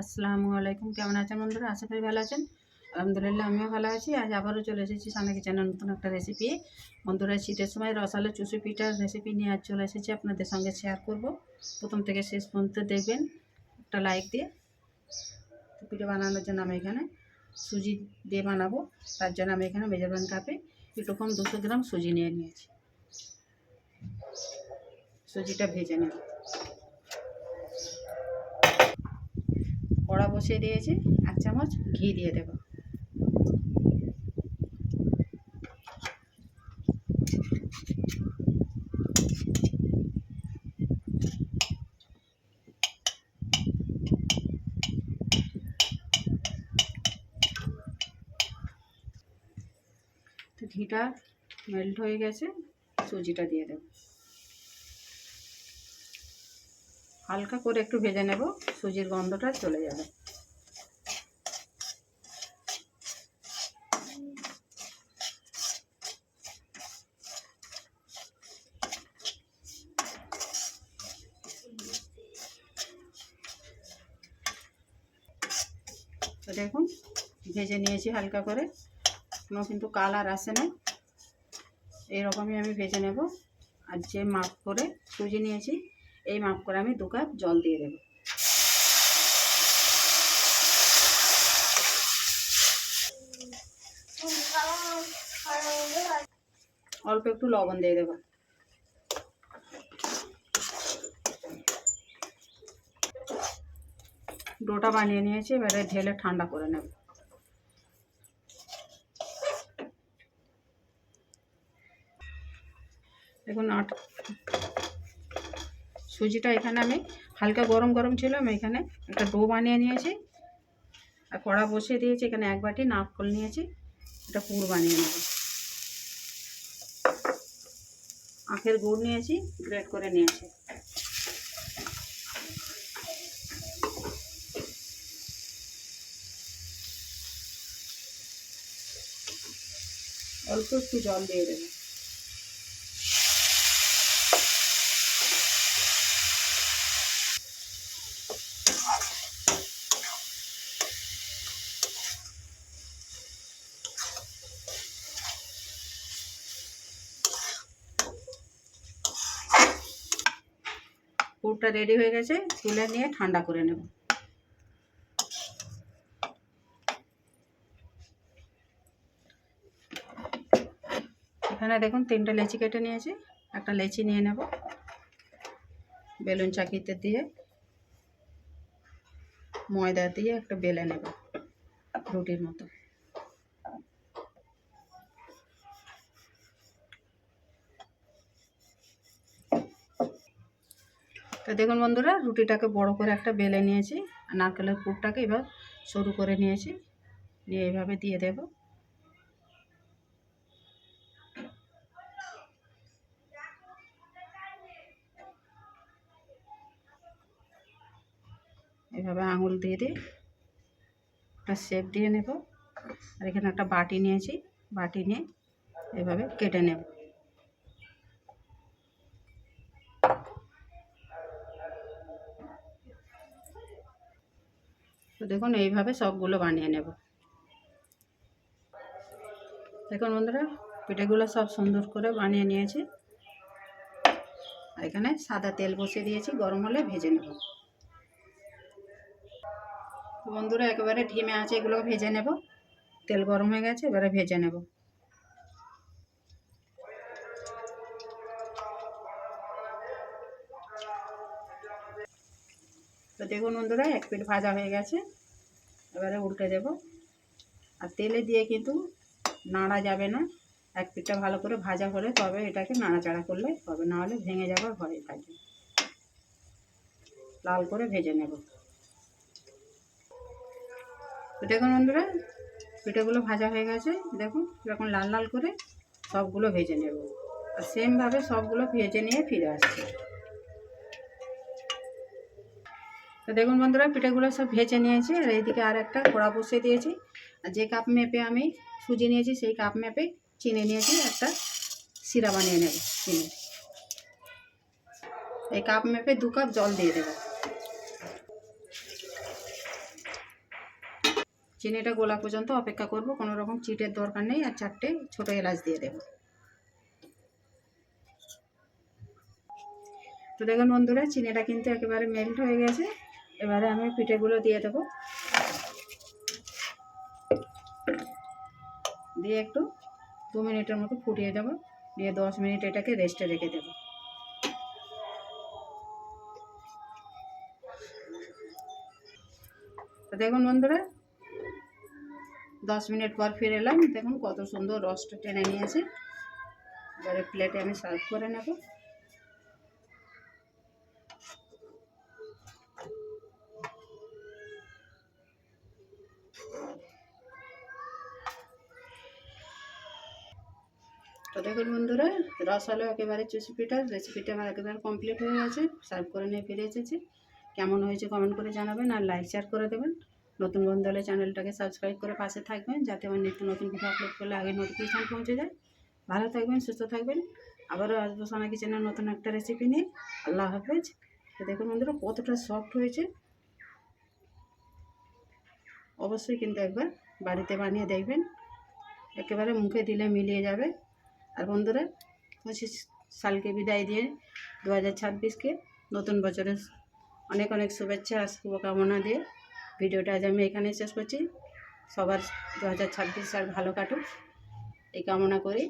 আসসালামু আলাইকুম। কেমন আছেন বন্ধুরা? আশা করি ভালো আছেন। আলহামদুলিল্লাহ, আমিও ভালো আছি। আজ আবারও চলে এসেছি সামনে কিচেনের নতুন একটা রেসিপি বন্ধুরা, শীতের সময় রসালো চুষি পিঠার রেসিপি নিয়ে আজ চলে এসেছি আপনাদের সঙ্গে শেয়ার করব। প্রথম থেকে শেষ পর্যন্ত দেখবেন, একটা লাইক দিয়ে পিঠে বানানোর জন্য আমি এখানে সুজি দিয়ে বানাবো। তার জন্য আমি এখানে মেজারমেন্ট কাপে একটু কম দুশো গ্রাম সুজি নিয়ে নিয়েছি। সুজিটা ভেজে নেব। কড়া বসিয়ে দিয়েছি, এক চামচ ঘি দিয়ে দেব। ঘিটা মেল্ট হয়ে গেছে, সুজিটা দিয়ে দেব। হালকা করে একটু ভেজে নেব, সুজির গন্ধটা চলে যাবে। দেখুন, ভেজে নিয়েছি হালকা করে, কোনো কিন্তু কালার আসে না। এইরকমই আমি ভেজে নেব। আর যে মাপ করে সুজি নিয়েছি এই মাপ করে আমি দু কাপ জল দিয়ে দেব। অল্প একটু লবণ দিয়ে দেবো। ডোটা বানিয়ে নিয়েছি, এবারে ঢেলে ঠান্ডা করে নেব। দেখুন আট সুজিটা এখানে আমি হালকা গরম গরম ছিল, আমি এখানে একটা ডো বানিয়ে নিয়েছি। আর কড়া বসিয়ে দিয়েছি, এখানে এক বাটি নারকল নিয়েছি এটা পুর বানিয়ে নেব। আখের গুড় নিয়েছি, গ্রেট করে নিয়েছি। অল্প একটু জল দিয়ে দেবো। পুরটা রেডি হয়ে গেছে, তুলে নিয়ে ঠান্ডা করে নেব। এখানে দেখুন তিনটে লেচি কেটে নিয়েছি, একটা লেচি নিয়ে নেব বেলুন চাকিতে দিয়ে, ময়দা দিয়ে একটা বেলে নেব রুটির মতো। তো দেখুন বন্ধুরা, রুটিটাকে বড় করে একটা বেলে নিয়েছি, আর নারকেলের পুরটাকে এবার সরু করে নিয়েছি, নিয়ে এইভাবে দিয়ে দেব। এভাবে আঙুল দিয়ে দিই একটা শেপ দিয়ে নেব, আর এখানে একটা বাটি নিয়েছি, বাটি নিয়ে এভাবে কেটে নেব। তো দেখুন, এইভাবে সবগুলো বানিয়ে নেব। দেখুন বন্ধুরা, পিঠেগুলো সব সুন্দর করে বানিয়ে নিয়েছি। এখানে সাদা তেল বসিয়ে দিয়েছি, গরম হলে ভেজে নেব। বন্ধুরা, একেবারে ঢিমে আছে, এগুলো ভেজে নেব। তেল গরম হয়ে গেছে, এবারে ভেজে নেব। তো দেখুন বন্ধুরা, এক পিঠ ভাজা হয়ে গেছে। এবারে উল্টে দেব। আর তেলে দিয়ে কিন্তু নাড়া যাবে না। এক পিঠটা ভালো করে ভাজা হলে তবে এটাকে নাড়াচাড়া করলে হবে, না হলে ভেঙে যাবার ভয় থাকে। লাল করে ভেজে নেব। তো দেখুন বন্ধুরা পিঠেগুলো ভাজা হয়ে গেছে। দেখুন, এরকম লাল লাল করে সবগুলো ভেজে নেব। আর সেমভাবে সবগুলো ভেজে নিয়ে ফিরে আসছে। তো দেখুন বন্ধুরা, পিঠেগুলো সব ভেজে নিয়েছি আর এইদিকে আর একটা কড়া বসিয়ে দিয়েছি। আর যে কাপ মেপে আমি সুজি নিয়েছি, সেই কাপ মেপে চিনি নিয়েছি, একটা সিরা বানিয়ে নেব চিনি। এই কাপ মেপে দু কাপ জল দিয়ে দেবো। চিনিটা গোলা পর্যন্ত অপেক্ষা করব, কোনো রকম চিটের দরকার নেই আর চারটে ছোটো এলাচ দিয়ে দেবো। তো দেখুন বন্ধুরা, চিনিটা কিন্তু একেবারে মেল্ট হয়ে গেছে। এবারে আমি পিঠেগুলো দিয়ে দেবো। দিয়ে একটু দু মিনিটের মতো ফুটিয়ে দেবো। দিয়ে দশ মিনিট এটাকে রেস্টে রেখে দেবো। দেখুন বন্ধুরা, দশ মিনিট পর ফিরে এলাম। দেখুন কত সুন্দর রসটা টেনে নিয়েছে। এবারে প্লেটে আমি সার্ভ করে নেব। তো দেখুন বন্ধুরা, রস রসালো একেবারে চুষিপিটা রেসিপিটা আমার একেবারে কমপ্লিট হয়ে গেছে সার্ভ করে নিয়ে ফিরে এসেছি। কেমন হয়েছে কমেন্ট করে জানাবেন আর লাইক শেয়ার করে দেবেন। নতুন বন্ধু হলে চ্যানেলটাকে সাবস্ক্রাইব করে পাশে থাকবেন, যাতে আমার নিত্য নতুন ভিডিও আপলোড করলে আগে নোটিফিকেশান পৌঁছে যায়। ভালো থাকবেন, সুস্থ থাকবেন। আবারও আসব সোনা কিচেনের নতুন একটা রেসিপি নিয়ে। আল্লাহ হাফেজ। তো দেখুন বন্ধুরা, কতটা সফট হয়েছে। অবশ্যই কিন্তু একবার বাড়িতে বানিয়ে দেখবেন। একেবারে মুখে দিলে মিলিয়ে যাবে। আর বন্ধুরা পঁচিশ সালকে বিদায় দিয়ে দু হাজার ছাব্বিশকে নতুন বছরের অনেক অনেক শুভেচ্ছা আর শুভকামনা দিয়ে ভিডিওটা আজ আমি এখানে শেষ করছি। সবার দু হাজার ছাব্বিশ সাল ভালো কাটুক, এই কামনা করি।